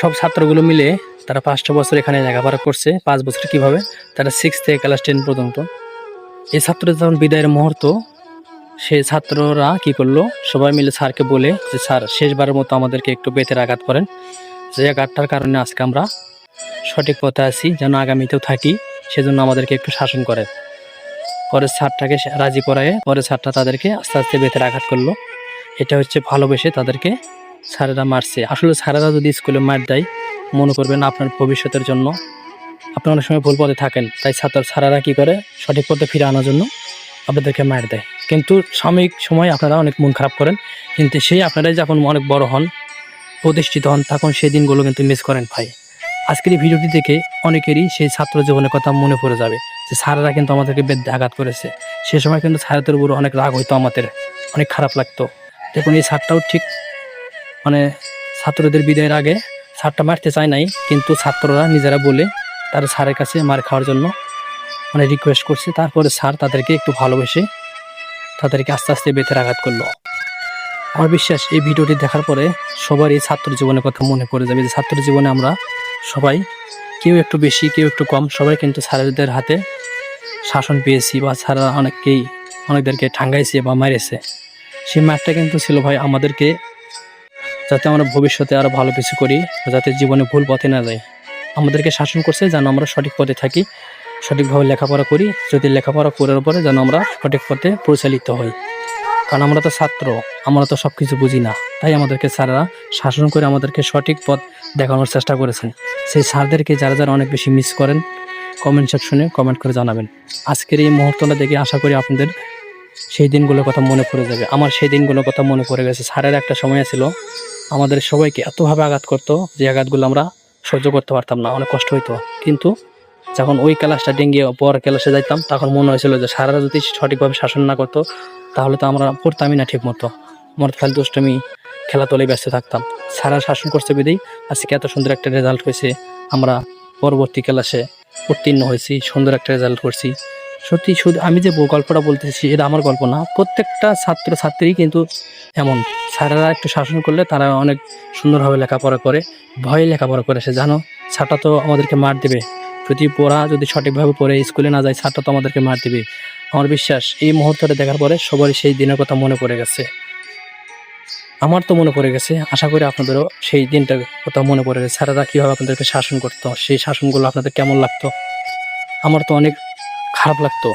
সব ছাত্রগুলো মিলে তারা পাঁচটা বছর এখানে লেখাপড়া করছে, পাঁচ বছর কীভাবে? তারা সিক্স থেকে ক্লাস টেন পর্যন্ত। এই ছাত্রদের যখন বিদায়ের মুহূর্ত, সে ছাত্ররা কি করল? সবাই মিলে স্যারকে বলে যে, স্যার, শেষবারের মতো আমাদেরকে একটু বেতের আঘাত করেন। যে আঘাতটার কারণে আজকে আমরা সঠিক পথে আছি, যেন আগামীতেও থাকি, সেজন্য আমাদেরকে একটু শাসন করে পরে স্যারটাকে রাজি করায়, পরে স্যারটা তাদেরকে আস্তে আস্তে বেতের আঘাত করল। এটা হচ্ছে ভালোবেসে তাদেরকে স্যারেরা মারছে। আসলে স্যারেরা যদি স্কুলে মার দেয়, মনে করবেন আপনার ভবিষ্যতের জন্য আপনি অনেক সময় ভুল পথে থাকেন। তাই ছাত্র স্যারেরা কি করে? সঠিক পথে ফিরে আনার জন্য আপনাদেরকে মার দেয়। কিন্তু সাময়িক সময় আপনারা অনেক মন খারাপ করেন। কিন্তু সেই আপনারাই যখন অনেক বড় হন, প্রতিষ্ঠিত হন, তখন সেই দিনগুলো কিন্তু মিস করেন ভাই। আজকের এই ভিডিওটি দেখে অনেকেরই সেই ছাত্র জীবনের কথা মনে পড়ে যাবে যে স্যারেরা কিন্তু আমাদেরকে বেদে আঘাত করেছে। সে সময় কিন্তু স্যারদের উপর অনেক রাগ হইতো আমাদের, অনেক খারাপ লাগতো। দেখুন, এই স্যারটাও ঠিক মানে ছাত্রদের বিদায়ের আগে স্যারটা মারতে চায় নাই, কিন্তু ছাত্ররা নিজেরা বলে তার স্যারের কাছে মার খাওয়ার জন্য মানে রিকোয়েস্ট করছে। তারপরে স্যার তাদেরকে একটু ভালোবেসে তাদেরকে আস্তে আস্তে বেতের আঘাত করল। আমার বিশ্বাস, এই ভিডিওটি দেখার পরে সবার এই ছাত্র জীবনের কথা মনে পড়ে যাবে যে ছাত্র জীবনে আমরা সবাই কেউ একটু বেশি, কেউ একটু কম, সবাই কিন্তু স্যারদের হাতে শাসন পেয়েছি বা স্যাররা অনেককেই, অনেকদেরকে ঠাঙ্গাইছে বা মারেছে। সেই মারটা কিন্তু ছিল ভাই আমাদেরকে যাতে আমরা ভবিষ্যতে আরও ভালো কিছু করি, যাতে জীবনে ভুল পথে না যাই। আমাদেরকে শাসন করছে যেন আমরা সঠিক পথে থাকি, সঠিকভাবে লেখাপড়া করি, যদি লেখাপড়া করার পরে যেন আমরা সঠিক পথে পরিচালিত হই। কারণ আমরা তো ছাত্র, আমরা তো সব কিছু বুঝি না। তাই আমাদেরকে স্যাররা শাসন করে আমাদেরকে সঠিক পথ দেখানোর চেষ্টা করেছেন। সেই স্যারদেরকে যারা যারা অনেক বেশি মিস করেন কমেন্ট সেকশনে কমেন্ট করে জানাবেন। আজকের এই মুহূর্তটা দেখে আশা করি আপনাদের সেই দিনগুলোর কথা মনে পড়ে যাবে। আমার সেই দিনগুলোর কথা মনে পড়ে গেছে। স্যারের একটা সময় ছিল আমাদের সবাইকে এতভাবে আঘাত করতো যে আঘাতগুলো আমরা সহ্য করতে পারতাম না, অনেক কষ্ট হইতো। কিন্তু যখন ওই ক্লাসটা ডেঙ্গিয়ে পর ক্লাসে যাইতাম, তখন মনে হয়েছিল যে সারারা যদি সঠিকভাবে শাসন না করতো, তাহলে তো আমরা পড়তামই না ঠিক মতো আমার খালি দুষ্টমি খেলাধুলায় ব্যস্ত থাকতাম। সারা শাসন করছে বিধেই আজকে এত সুন্দর একটা রেজাল্ট হয়েছে। আমরা পরবর্তী ক্লাসে উত্তীর্ণ হয়েছি, সুন্দর একটা রেজাল্ট করছি। সত্যি শুধু আমি যে গল্পটা বলতেছি, এটা আমার গল্প না। প্রত্যেকটা ছাত্র ছাত্রী কিন্তু এমন। স্যারেরা একটু শাসন করলে তারা অনেক সুন্দরভাবে লেখাপড়া করে, ভয়ে লেখাপড়া করে। সে জানো স্যারটা তো আমাদেরকে মার দেবে। যদি পড়া যদি সঠিকভাবে পড়ে, স্কুলে না যায় স্যারটা তো আমাদেরকে মার দেবে। আমার বিশ্বাস, এই মুহূর্তটা দেখার পরে সবারই সেই দিনের কথা মনে পড়ে গেছে। আমার তো মনে পড়ে গেছে, আশা করি আপনাদেরও সেই দিনটার কথা মনে পড়ে গেছে। স্যারেরা কীভাবে আপনাদেরকে শাসন করতো, সেই শাসনগুলো আপনাদের কেমন লাগতো? আমার তো অনেক খারাপ লাগতো,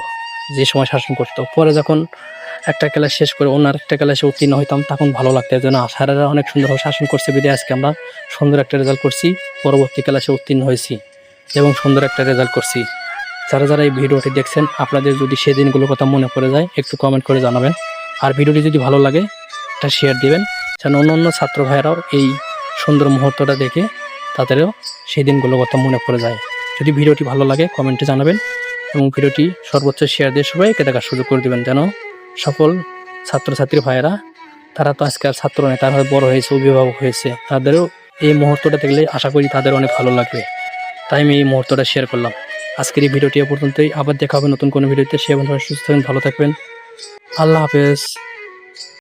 যে সময় শাসন করতো। পরে যখন একটা ক্লাস শেষ করে অন্য একটা ক্লাসে উত্তীর্ণ হইতাম, তখন ভালো লাগতো। জন্য স্যারেরা অনেক সুন্দরভাবে শাসন করছে বিদায়। আজকে আমরা সুন্দর একটা রেজাল্ট করছি। পরবর্তী ক্লাসে উত্তীর্ণ হয়েছি এবং সুন্দর একটা রেজাল্ট করছি। যারা যারা এই ভিডিওটি দেখছেন, আপনাদের যদি সেই দিনগুলোর কথা মনে পড়ে যায়, একটু কমেন্ট করে জানাবেন। আর ভিডিওটি যদি ভালো লাগে, একটা শেয়ার দিবেন। যেন অন্য অন্য ছাত্র ভাইয়েরাও এই সুন্দর মুহূর্তটা দেখে তাদেরও সেই দিনগুলোর কথা মনে পড়ে যায়। যদি ভিডিওটি ভালো লাগে কমেন্টে জানাবেন। এবং ভিডিওটি সর্বোচ্চ শেয়ার দিয়ে সবাইকে দেখার সুযোগ করে দেবেন যেন সকল ছাত্রছাত্রী ভাইয়েরা, তারা তো আজকাল ছাত্র নেই তারা বড় হয়েছে, অভিভাবক হয়েছে, তাদেরও এই মুহূর্তটা দেখলে আশা করি তাদের অনেক ভালো লাগবে। তাই আমি এই মুহূর্তটা শেয়ার করলাম। আজকের এই ভিডিওটি পর্যন্তই। আবার দেখা হবে নতুন কোনো ভিডিওতে। সে সুস্থ থাকবেন, ভালো থাকবেন। আল্লাহ হাফেজ।